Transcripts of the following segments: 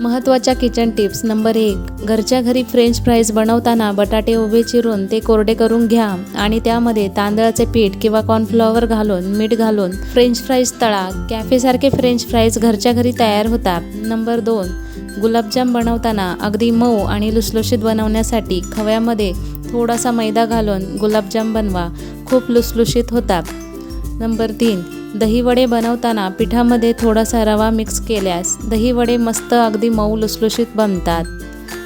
महत्त्वाच्या kitchen tips number एक. घरच्या घरी फ्रेंच फ्राईज बनवताना बटाटे उभे चिरून ते कोरडे करून घ्या आणि त्यामध्ये तांदळाचे पीठ किंवा कॉर्नफ्लॉवर घालून मीठ घालून फ्रेंच फ्राईज तळा. कॅफेसारखे फ्रेंच फ्राईज घरच्या घरी तयार होतात. नंबर दोन. गुलाबजाम बनवताना अगदी मऊ आणि लुसलुशीत बनवण्यासाठी खव्यामध्ये थोडासा मैदा घालून गुलाबजाम बनवा. खूप लुसलुशीत होतात. नंबर तीन. दहीवडे बनवताना पिठामध्ये थोडासा रवा मिक्स केल्यास दहीवडे मस्त अगदी मऊ लुसलुशीत बनतात.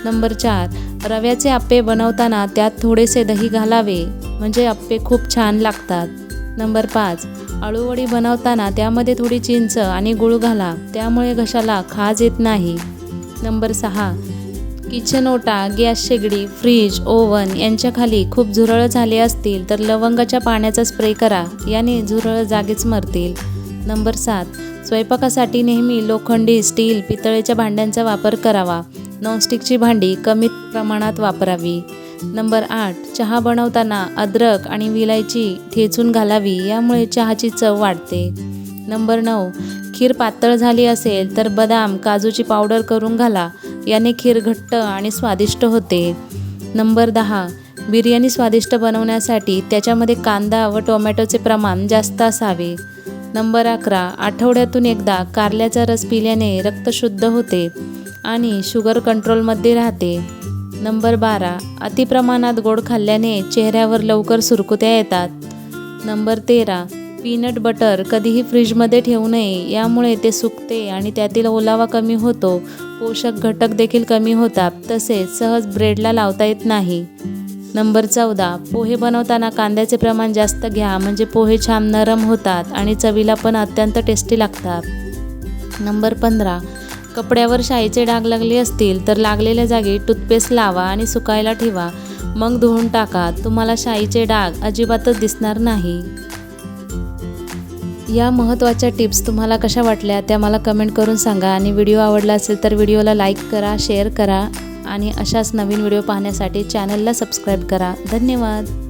नंबर चार रव्याचे आप्पे बनवताना त्यात थोडेसे दही घालावे म्हणजे आप्पे खूप छान लागतात. नंबर पाच अळूवडी बनवताना त्यामध्ये थोडी चिंच आणि गुळ घाला त्यामुळे घशाला खाज येत नाही. नंबर सहा किचन ओटा गॅस शेगडी फ्रीज ओव्हन यांच्या खाली खूप झुरळ झाले असतील तर लवंगाच्या पाण्याचा स्प्रे करा. याने झुरळ जागीच मरतील. नंबर सात. स्वयंपाकासाठी नेहमी लोखंडी स्टील पितळेच्या भांड्यांचा वापर करावा. नॉनस्टिकची भांडी कमी प्रमाणात वापरावी. नंबर आठ. चहा बनवताना अद्रक आणि विलायची ठेचून घालावी यामुळे चहाची चव वाढते. नंबर नऊ. खीर पातळ झाली असेल तर बदाम काजूची पावडर करून घाला. याने खीर घट्ट आणि स्वादिष्ट होते. नंबर दहा. बिर्याणी स्वादिष्ट बनवण्यासाठी त्याच्यामध्ये कांदा व टोमॅटोचे प्रमाण जास्त असावे. नंबर अकरा. आठवड्यातून एकदा कारल्याचा रस पिल्याने रक्त शुद्ध होते आणि शुगर कंट्रोलमध्ये राहते. नंबर बारा. अतिप्रमाणात गोड खाल्ल्याने चेहऱ्यावर लवकर सुरकुत्या येतात. नंबर तेरा. पीनट बटर कधीही फ्रीजमध्ये ठेवू नये. यामुळे ते सुकते आणि त्यातील ओलावा कमी होतो. पोषक घटक देखील कमी होतात. तसेच सहज ब्रेडला लावता येत नाही. नंबर चौदा. पोहे बनवताना कांद्याचे प्रमाण जास्त घ्या. म्हणजे पोहे छान नरम होतात आणि चवीला पण अत्यंत टेस्टी लागतात. नंबर पंधरा. कपड्यावर शाईचे डाग लागले असतील तर लागलेल्या जागी टूथपेस्ट लावा आणि सुकायला ठेवा. मग धुवून टाका. तुम्हाला शाईचे डाग अजिबातच दिसणार नाही. या महत्त्वाच्या टिप्स तुम्हाला कशा वाटल्या त्या मला कमेंट करून सांगा. आणि व्हिडिओ आवडला असेल तर व्हिडिओला लाईक करा शेअर करा आणि अशाच नवीन व्हिडिओ पाहण्यासाठी चॅनलला सबस्क्राईब करा. धन्यवाद.